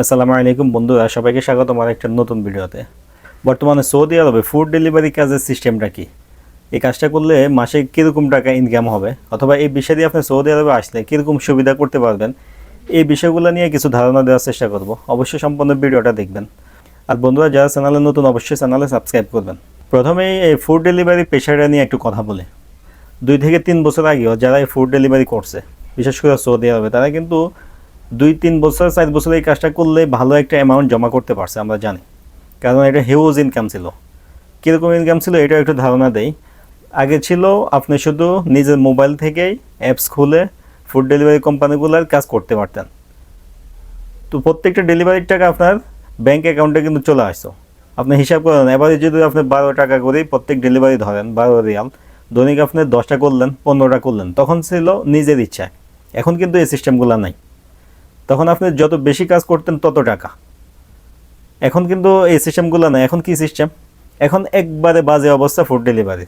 আসসালামু আলাইকুম বন্ধুরা সবাইকে স্বাগত আমার একটা নতুন ভিডিওতে। বর্তমানে সৌদি আরবে ফুড ডেলিভারি কাজের সিস্টেমটা কি? এই কাজটা করলে মাসে কীরকম টাকা ইনকাম হবে? অথবা এই বিষয় দিয়ে আপনি সৌদি আরবে আসলে কীরকম সুবিধা করতে পারবেন? এই বিষয়গুলো নিয়ে কিছু ধারণা দেওয়ার চেষ্টা করব। অবশ্যই সম্পূর্ণ ভিডিওটা দেখবেন। আর বন্ধুরা, যারা চ্যানেলে নতুন, অবশ্যই চ্যানেলে সাবস্ক্রাইব করবেন। প্রথমেই এই ফুড ডেলিভারি পেশাটা নিয়ে একটু কথা বলি। দুই থেকে তিন বছর আগেও যারা এই ফুড ডেলিভারি করছে, বিশেষ করে সৌদি আরবে, তারা কিন্তু দুই, তিন বছর, চার বছর এই কাজটা করলে ভালো একটা অ্যামাউন্ট জমা করতে পারছে, আমরা জানি। কারণ এটা হিউজ ইনকাম ছিল। কীরকম ইনকাম ছিল এটা একটু ধারণা দেই। আগে ছিল, আপনি শুধু নিজের মোবাইল থেকেই অ্যাপস খুলে ফুড ডেলিভারি কোম্পানিগুলোর কাজ করতে পারতেন। তো প্রত্যেকটা ডেলিভারির টাকা আপনার ব্যাংক অ্যাকাউন্টে কিন্তু চলে আসতো। আপনি হিসাব করেন এবারে যদি আপনি বারো টাকা করেই প্রত্যেক ডেলিভারি ধরেন, বারো রিয়াল দৈনিক আপনি দশটা করলেন, পনেরোটা করলেন, তখন ছিল নিজের ইচ্ছা এখন কিন্তু এই সিস্টেমগুলো নাই। তখন আপনি যত বেশি কাজ করতেন তত টাকা। এখন কিন্তু এই সিস্টেমগুলো নাই। এখন কি সিস্টেম এখন একবারে বাজে অবস্থা ফুড ডেলিভারি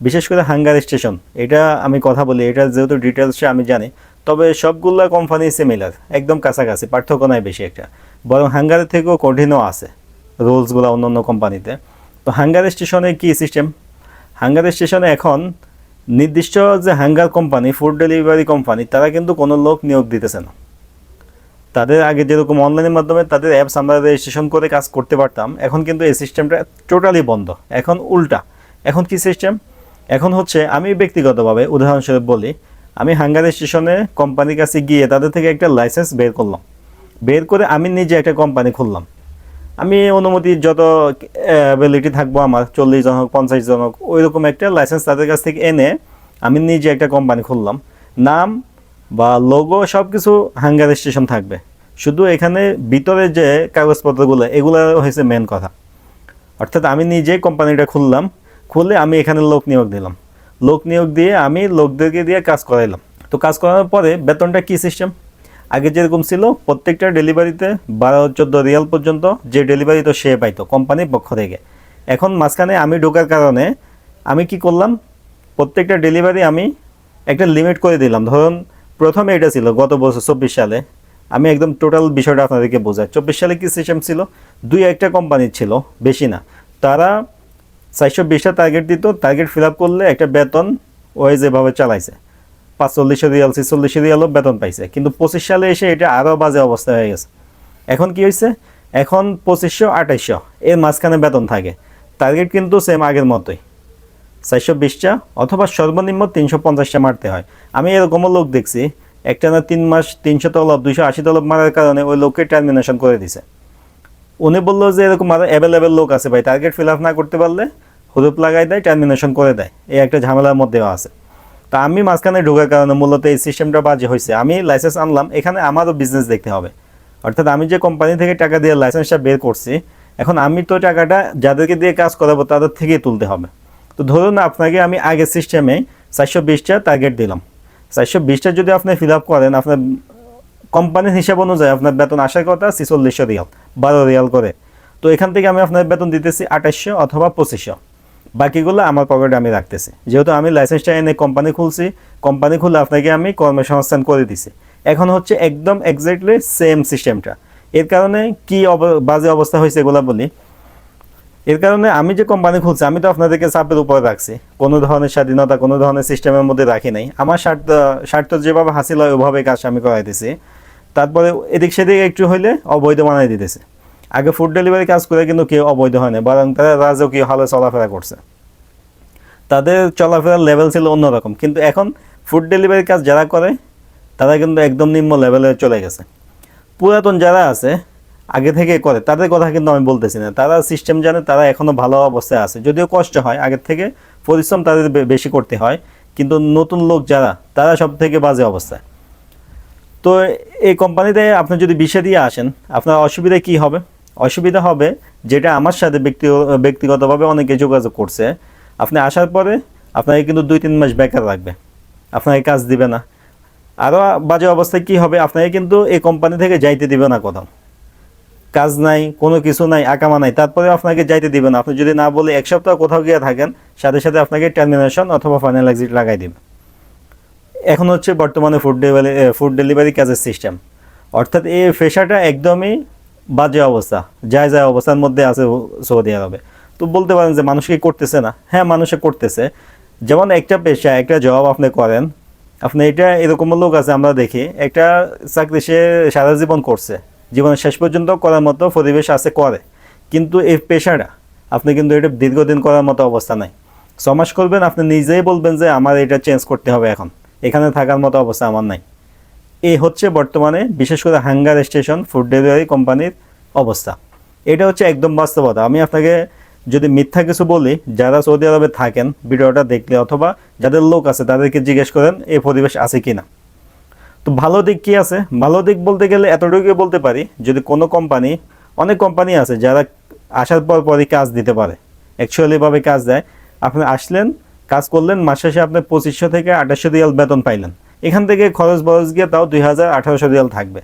বিশেষ করে হাঙ্গার স্টেশন এটা আমি কথা বলি, এটা যেহেতু ডিটেলসে আমি জানি। তবে সবগুলো কোম্পানি সিমিলার একদম কাছাকাছি পার্থক্য নাই বেশি একটা। বরং হাঙ্গারের থেকেও কঠিনও আছে রুলসগুলো অন্য অন্য কোম্পানিতে। তো হাঙ্গার স্টেশনে কি সিস্টেম হাঙ্গার স্টেশনে এখন নির্দিষ্ট যে hunger company food delivery company তারা কিন্তু কোনো লোক নিয়োগ দিতেছে না। তাদের আগে যেরকম অনলাইনের মাধ্যমে তাদের অ্যাপস আমরা রেজিস্ট্রেশন করে কাজ করতে পারতাম, এখন কিন্তু এই সিস্টেমটা টোটালি বন্ধ। এখন উল্টা। এখন কি সিস্টেম এখন হচ্ছে আমি ব্যক্তিগতভাবে উদাহরণস্বরূপ বলি, আমি হাঙ্গার স্টেশনে কোম্পানির কাছে গিয়ে তাদের থেকে একটা লাইসেন্স বের করলাম। বের করে আমি নিজে একটা কোম্পানি খুললাম। আমি অনুমতি যত অ্যাবিলিটি থাকব আমার, চল্লিশ জন হোক, পঞ্চাশ জন হোক ওই রকম একটা লাইসেন্স তাদের কাছ থেকে এনে আমি নিজে একটা কোম্পানি খুললাম। নাম বা লোগো সব কিছু হাঙ্গার স্টেশন থাকবে। শুধু এখানে ভিতরে যে কাগজপত্রগুলো, এগুলো হয়েছে মেন কথা। অর্থাৎ আমি নিজে কোম্পানিটা খুললাম, খুলে আমি এখানে লোক নিয়োগ দিলাম। লোক নিয়োগ দিয়ে আমি লোকদেরকে দিয়ে কাজ করাইলাম। তো কাজ করানোর পরে বেতনটা কি সিস্টেম আগে যেরকম ছিল, প্রত্যেকটা ডেলিভারিতে বারো, চোদ্দ রিয়াল পর্যন্ত যে ডেলিভারি তো সে পাইতো কোম্পানির পক্ষ থেকে। এখন মাঝখানে আমি ঢোকার কারণে আমি কি করলাম, প্রত্যেকটা ডেলিভারি আমি একটা লিমিট করে দিলাম। ধরুন প্রথমে এটা ছিল গত বছর চব্বিশ সালে। আমি একদম টোটাল বিষয়টা আপনাদেরকে বোঝাই। চব্বিশ সালে কি সিস্টেম ছিল? দুই একটা কোম্পানি ছিল, বেশি না। তারা চারশো বিশটা টার্গেট দিত টার্গেট ফিল আপ করলে একটা বেতন ওই যেভাবে চালাইছে। পাঁচচল্লিশ রিয়াল ছিচল্লিশ রিয়ালও বেতন পাইছে। কিন্তু পঁচিশ সালে এসে এটা আরও বাজে অবস্থা হয়ে গেছে। এখন কি হয়েছে এখন পঁচিশশো, আঠাইশশো, এর মাঝখানে বেতন থাকে। টার্গেট কিন্তু সেম আগের মতোই। চারশো বিশটা অথবা সর্বনিম্ন তিনশো পঞ্চাশটা মারতে হয়। আমি এরকমও লোক দেখছি, একটা না তিন মাস তিনশো তলব, দুইশো আশি তলব মারার কারণে ওই লোককে টার্মিনেশন করে দিছে। উনি বলল যে এরকম আরও অ্যাভেলেবেল লোক আছে ভাই টার্গেট ফিল আপ না করতে পারলে হুরুপ লাগাই দেয় টার্মিনেশন করে দেয়। এই একটা ঝামেলার মধ্যেও আছে। তা আমি মাঝখানে ঢোকার কারণে মূলত এই সিস্টেমটা বাজে হয়েছে। আমি লাইসেন্স আনলাম, এখানে আমারও বিজনেস দেখতে হবে। অর্থাৎ আমি যে কোম্পানি থেকে টাকা দিয়ে লাইসেন্সটা বের করছি, এখন আমি তো টাকাটা যাদেরকে দিয়ে কাজ করাবো তাদের থেকেই তুলতে হবে। তো ধরুন আপনাকে আমি আগের সিস্টেমে চারশো বিশটা টার্গেট দিলাম। চারশো বিশটা যদি আপনি ফিল আপ করেন, আপনার কোম্পানির হিসাব অনুযায়ী আপনার বেতন আসার কথা ছিচল্লিশশো রিয়াল, বারো রিয়াল করে। তো এখান থেকে আমি আপনার বেতন দিতেছি আঠাশশো অথবা পঁচিশশো। বাকিগুলো আমার পকেটে আমি রাখতেছি। যেহেতু আমি লাইসেন্সটা এনে কোম্পানি খুলছি কোম্পানি খুলে আপনাকে আমি কর্মসংস্থান করে দিছি। এখন হচ্ছে একদম এক্স্যাক্টলি সেম সিস্টেমটা এর কারণে কি বাজে অবস্থা হয়েছে এগুলো বলি। এর কারণে আমি যে কোম্পানি খুলছি, আমি তো আপনাদেরকে চাপের উপরে রাখছি। কোনো ধরনের স্বাধীনতা, কোনো ধরনের সিস্টেমের মধ্যে রাখি নাই। আমার স্বার্থ স্বার্থ যেভাবে হাসিল হয় ওইভাবে কাজ আমি করাই করাইতেছি তারপরে এদিক সেদিক একটু হইলে অবৈধ বানাই দিতেছে। আগে ফুড ডেলিভারি কাজ করে কিন্তু কেউ অবৈধ হয় না বরং তারা রাজকীয় হালে চলাফেরা করছে। তাদের চলাফেরার লেভেল ছিল অন্যরকম, কিন্তু এখন ফুড ডেলিভারি কাজ যারা করে, তারা কিন্তু একদম নিম্ন লেভেলে চলে গেছে। পুরাতন যারা আছে আগে থেকে করে, তাদের কথা কিন্তু আমি বলতেছি না। তারা সিস্টেম জানে, তারা এখনও ভালো অবস্থায় আছে। যদিও কষ্ট হয়, আগের থেকে পরিশ্রম তাদের বেশি করতে হয়। কিন্তু নতুন লোক যারা, তারা সব থেকে বাজে অবস্থায় তো এই কোম্পানিতে আপনি যদি বিষয় দিয়ে আসেন, আপনার অসুবিধা কি হবে? অসুবিধা হবে যেটা আমার সাথে ব্যক্তি ব্যক্তিগতভাবে অনেকে যোগাযোগ করছে। আপনি আসার পরে আপনাকে কিন্তু দুই তিন মাস বেকার রাখবে। আপনাকে কাজ দিবে না। আরও বাজে অবস্থায় কি হবে? আপনাকে কিন্তু এই কোম্পানি থেকে যাইতে দিবে না কোথাও। কাজ নাই, কোনো কিছু নাই, আকামা নাই তারপরে আপনাকে যাইতে দিবেন আপনি যদি না বলে এক সপ্তাহ কোথাও গিয়ে থাকেন, সাথে সাথে আপনাকে টার্মিনেশন অথবা ফাইনাল এক্সিট লাগাই দিবে। এখন হচ্ছে বর্তমানে ফুড ডেলিভারি ফুড ডেলিভারি কাজের সিস্টেম অর্থাৎ এই পেশাটা একদমই বাজে অবস্থা যায় যায় অবস্থার মধ্যে আছে সৌদি আরবে। তো বলতে পারেন যে মানুষ কি করতেছে না? হ্যাঁ মানুষে করতেছে। যেমন একটা পেশা, একটা জব আপনি করেন, আপনি এটা এরকম লোক আছে আমরা দেখি, একটা চাকরি সে সারা জীবন করছে। জীবনের শেষ পর্যন্ত করার মতো পরিবেশ আছে, করে। কিন্তু এই পেশাটা, আপনি কিন্তু এটা দীর্ঘদিন করার মতো অবস্থা নাই। সমাজ করবেন, আপনি নিজেই বলবেন যে আমার এটা চেঞ্জ করতে হবে এখন। এখানে থাকার মতো অবস্থা আমার নাই। এই হচ্ছে বর্তমানে, বিশেষ করে হাঙ্গার স্টেশন ফুড ডেলিভারি কোম্পানির অবস্থা। এটা হচ্ছে একদম বাস্তবতা। আমি আপনাকে যদি মিথ্যা কিছু বলি, যারা সৌদি আরবে থাকেন, ভিডিওটা দেখলে অথবা যাদের লোক আছে, তাদেরকে জিজ্ঞেস করেন, এই পরিবেশ আছে কি না তো ভালো দিক কি আছে? ভালো দিক বলতে গেলে এতটুকুই বলতে পারি, যদি কোনো কোম্পানি অনেক কোম্পানি আছে যারা আসার পর পরই কাজ দিতে পারে। অ্যাকচুয়ালিভাবে কাজ দেয়। আপনি আসলেন, কাজ করলেন, মাস শেষে আপনি পঁচিশশো থেকে আঠাশশো রিয়াল বেতন পাইলেন। এখান থেকে খরচ বরচ গিয়ে তাও দুই হাজার আঠারোশো রিয়াল থাকবে।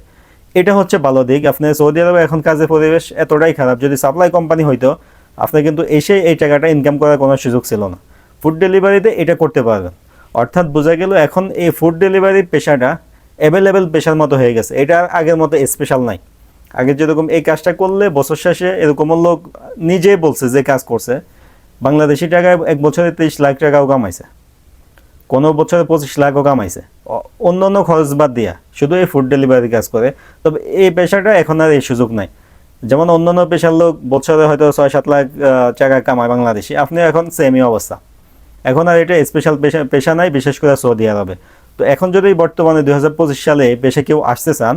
এটা হচ্ছে ভালো দিক। আপনি সৌদি আরবে এখন কাজের পরিবেশ এতটাই খারাপ, যদি সাপ্লাই কোম্পানি হইতো, আপনি কিন্তু এসে এই টাকাটা ইনকাম করার কোনো সুযোগ ছিল না। ফুড ডেলিভারিতে এটা করতে পারবেন। অর্থাৎ বোঝা গেল এখন এই ফুড ডেলিভারি পেশাটা অ্যাভেলেবেল পেশার মতো হয়ে গেছে। এটা আগের মতো স্পেশাল নাই। আগে যেরকম এই কাজটা করলে বছর শেষে এরকম লোক নিজেই বলছে যে কাজ করছে। বাংলাদেশি টাকায় এক বছরে তেইশ লাখ টাকাও কামাইছে। কোনো বছরে পঁচিশ লাখও কামাইছে। অন্য অন্য খরচ বাদ দিয়া শুধু এই ফুড ডেলিভারি কাজ করে। তবে এই পেশাটা এখন আর এই সুযোগ নাই। যেমন অন্যান্য পেশার লোক বছরে হয়তো ছয় সাত লাখ টাকা কামায় বাংলাদেশি। আপনি এখন সেমই অবস্থা। এখন আর এটা স্পেশাল পেশা পেশা নাই, বিশেষ করে সৌদি আরবে। তো এখন যদি বর্তমানে দুই হাজার পঁচিশ সালে পেশে কেউ আসতে চান,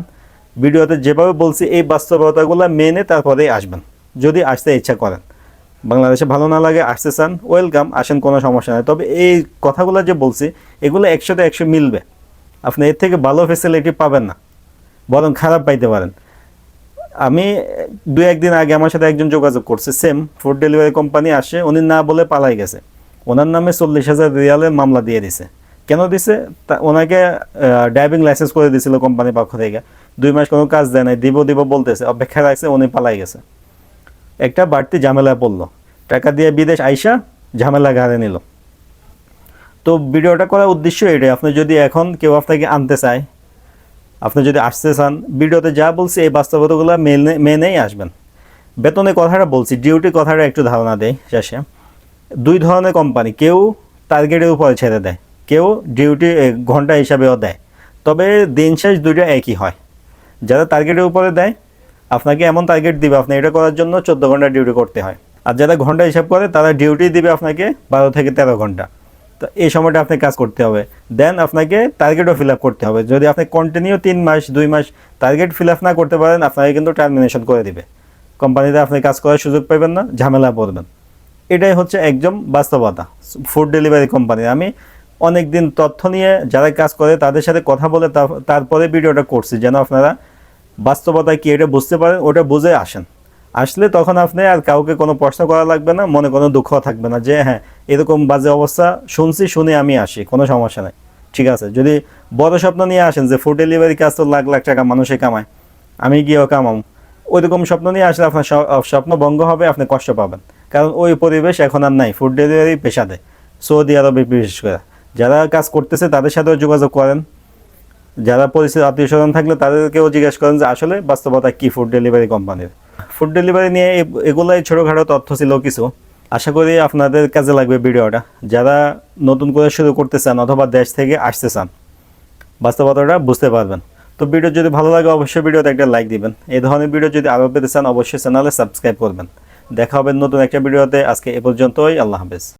ভিডিওতে যেভাবে বলছি, এই বাস্তবতাগুলো মেনে তারপরে আসবেন, যদি আসতে ইচ্ছা করেন। বাংলাদেশে ভালো না লাগে আসতে চান, ওয়েলকাম, আসেন, কোনো সমস্যা নেই। তবে এই কথাগুলো যে বলছি, এগুলো একশোতে একশো মিলবে। আপনি এর থেকে ভালো ফেসিলিটি পাবেন না, বরং খারাপ পাইতে পারেন। আমি দু একদিন আগে আমার সাথে একজন যোগাযোগ করছে সেম ফুড ডেলিভারি কোম্পানি আসে, উনি না বলে পালাই গেছে। ওনার নামে চল্লিশ হাজার রিয়ালের মামলা দিয়ে দিছে। কেন দিছে? ওনাকে ড্রাইভিং লাইসেন্স করে দিয়েছিল কোম্পানির পক্ষ থেকে। দুই মাস কোনো কাজ দেয় নাই, দিব দিব বলতেছে, অপেক্ষা রাখছে, উনি পালাই গেছে। একটা বাড়তি ঝামেলায় পড়ল। টাকা দিয়ে বিদেশ আইসা ঝামেলা ঘাড়ে নিল। তো ভিডিওটা করার উদ্দেশ্য এটাই, আপনি যদি এখন কেউ আপনাকে আনতে চায়, আপনি যদি আসতে চান, ভিডিওতে যা বলছি এই বাস্তবতাগুলো মেনে, মেনেই আসবেন। বেতনের কথাটা বলছি ডিউটি কথাটা একটু ধারণা দেয় শেষে। দুই ধরনের কোম্পানি কেউ টার্গেটের উপরে ছেড়ে দেয়। কেউ ডিউটি ঘণ্টা হিসাবেও দেয়। তবে দিন শেষ দুইটা একই হয়। যারা টার্গেটের উপরে দেয়, আপনাকে এমন টার্গেট দিবে, আপনি এটা করার জন্য চোদ্দ ঘণ্টা ডিউটি করতে হয়। আর যারা ঘণ্টা হিসাব করে, তারা ডিউটি দিবে আপনাকে বারো থেকে তেরো ঘণ্টা। তো এই সময়টা আপনি কাজ করতে হবে। দেন আপনাকে টার্গেটও ফিল আপ করতে হবে। যদি আপনি কন্টিনিউ তিন মাস, দুই মাস টার্গেট ফিল আপ না করতে পারেন, আপনাকে কিন্তু টার্মিনেশন করে দিবে। কোম্পানিতে আপনি কাজ করার সুযোগ পাবেন না ঝামেলা পড়বেন। এটাই হচ্ছে একদম বাস্তবতা। Food delivery company. আমি অনেক দিন তথ্য নিয়ে যারা কাজ করে তাদের সাথে কথা বলে তারপরে ভিডিওটা করছি, যেন আপনারা বাস্তবতা কি এটা বুঝতে পারেন, ওটা বুঝে আসেন। আসলে তখন আপনি আর কাউকে কোনো প্রশ্ন করা লাগবে না, মনে কোনো দুঃখ থাকবে না যে হ্যাঁ এরকম বাজে অবস্থা, শুনছি, শুনে আমি আসি, কোনো সমস্যা নাই। ঠিক আছে, যদি বড় স্বপ্ন নিয়ে আসেন যে ফুড ডেলিভারি কাজ তো লাখ লাখ টাকা মানুষে কামায়, আমি গিয়েও কামাম ওইরকম স্বপ্ন নিয়ে আসলে আপনার স্বপ্ন ভঙ্গ হবে, আপনি কষ্ট পাবেন। কারণ ওই পরিবেশ এখন আর নাই ফুড ডেলিভারি পেশাতে সৌদি আরবে বিশেষ করে। যারা কাজ করতেছে তাদের সাথেও যোগাযোগ করেন। যারা পরিচিত আত্মীয় স্বজন থাকলে তাদেরকেও জিজ্ঞেস করেন যে আসলে বাস্তবতা কি ফুড ডেলিভারি কোম্পানির ফুড ডেলিভারি নিয়ে এগুলাই ছোটোখাটো তথ্য ছিল কিছু। আশা করি আপনাদের কাজে লাগবে ভিডিওটা। যারা নতুন করে শুরু করতে চান অথবা দেশ থেকে আসতে চান, বাস্তবতাটা বুঝতে পারবেন। তো ভিডিও যদি ভালো লাগে অবশ্যই ভিডিওতে একটা লাইক দিবেন। এই ধরনের ভিডিও যদি আরও পেতে চান অবশ্যই চ্যানেলে সাবস্ক্রাইব করবেন। দেখা হবে নতুন একটা ভিডিওতে। আজকে এ পর্যন্তই। আল্লাহ হাফেজ।